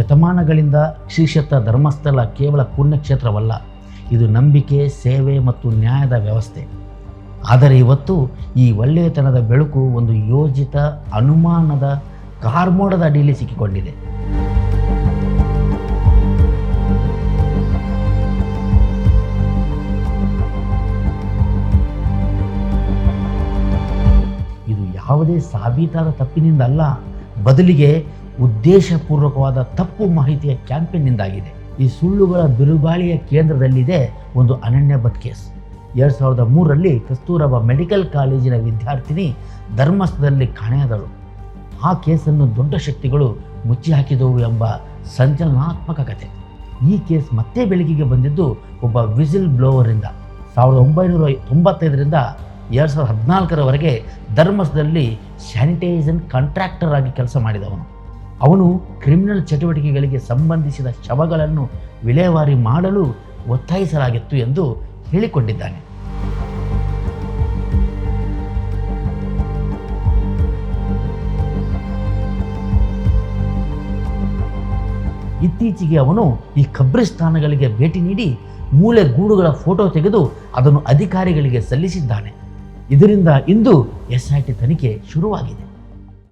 ಶತಮಾನಗಳಿಂದ ಶ್ರೀಕ್ಷೇತ್ರ ಧರ್ಮಸ್ಥಳ ಕೇವಲ ಪುಣ್ಯಕ್ಷೇತ್ರವಲ್ಲ, ಇದು ನಂಬಿಕೆ, ಸೇವೆ ಮತ್ತು ನ್ಯಾಯದ ವ್ಯವಸ್ಥೆ. ಆದರೆ ಇವತ್ತು ಈ ಒಳ್ಳೆಯತನದ ಬೆಳಕು ಒಂದು ಯೋಜಿತ ಅನುಮಾನದ ಕಾರ್ಮೋಡದ ಅಡಿಯಲ್ಲಿ ಸಿಕ್ಕಿಕೊಂಡಿದೆ. ಇದು ಯಾವುದೇ ಸಾಬೀತಾದ ತಪ್ಪಿನಿಂದ ಅಲ್ಲ, ಬದಲಿಗೆ ಉದ್ದೇಶಪೂರ್ವಕವಾದ ತಪ್ಪು ಮಾಹಿತಿಯ ಕ್ಯಾಂಪೇನ್ನಿಂದಾಗಿದೆ. ಈ ಸುಳ್ಳುಗಳ ಬಿರುಗಾಳಿಯ ಕೇಂದ್ರದಲ್ಲಿದೆ ಒಂದು ಅನನ್ಯ ಬದ್ ಕೇಸ್. ಎರಡು ಸಾವಿರದ ಮೂರರಲ್ಲಿ ಕಸ್ತೂರಬಾ ಮೆಡಿಕಲ್ ಕಾಲೇಜಿನ ವಿದ್ಯಾರ್ಥಿನಿ ಧರ್ಮಸ್ಥದಲ್ಲಿ ಕಾಣೆಯಾದಳು. ಆ ಕೇಸನ್ನು ದೊಡ್ಡ ಶಕ್ತಿಗಳು ಮುಚ್ಚಿ ಹಾಕಿದವು ಎಂಬ ಸಂಚಲನಾತ್ಮಕ ಕಥೆ ಈ ಕೇಸ್ ಮತ್ತೆ ಬೆಳಕಿಗೆ ಬಂದಿದ್ದು ಒಬ್ಬ ವಿಸಿಲ್ ಬ್ಲೋವರಿಂದ. ಸಾವಿರದ ಒಂಬೈನೂರ ತೊಂಬತ್ತೈದರಿಂದ ಎರಡು ಸಾವಿರದ ಹದಿನಾಲ್ಕರವರೆಗೆ ಧರ್ಮಸ್ಥಳದಲ್ಲಿ ಸ್ಯಾನಿಟೈಸನ್ ಕಾಂಟ್ರಾಕ್ಟರ್ ಆಗಿ ಕೆಲಸ ಮಾಡಿದವನು. ಅವನು ಕ್ರಿಮಿನಲ್ ಚಟುವಟಿಕೆಗಳಿಗೆ ಸಂಬಂಧಿಸಿದ ಶವಗಳನ್ನು ವಿಲೇವಾರಿ ಮಾಡಲು ಒತ್ತಾಯಿಸಲಾಗಿತ್ತು ಎಂದು ಹೇಳಿಕೊಂಡಿದ್ದಾನೆ. ಇತ್ತೀಚೆಗೆ ಅವನು ಈ ಖಬ್ರಿಸ್ತಾನಗಳಿಗೆ ಭೇಟಿ ನೀಡಿ ಮೂಲೆ ಗೂಡುಗಳ ಫೋಟೋ ತೆಗೆದು ಅದನ್ನು ಅಧಿಕಾರಿಗಳಿಗೆ ಸಲ್ಲಿಸಿದ್ದಾನೆ. ಇದರಿಂದ ಇಂದು ಎಸ್ಐಟಿ ತನಿಖೆ ಶುರುವಾಗಿದೆ.